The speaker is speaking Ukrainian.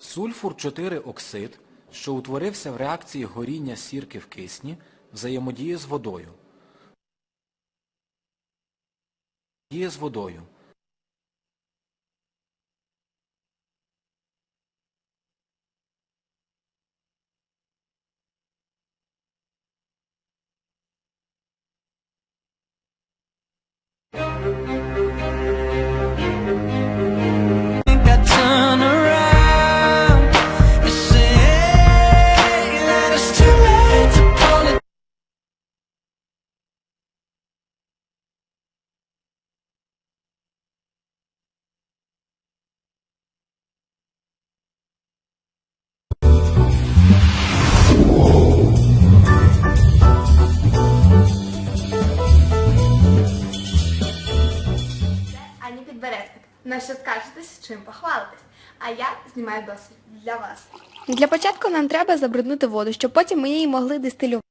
Сульфур 4 оксид, що утворився в реакції горіння сірки в кисні, взаємодіє з водою. Діє з водою. think Ані Підберезник. На що скажетесь, чим похвалитесь? А я знімаю досвід для вас. Для початку нам треба забруднити воду, щоб потім ми її могли дистилювати.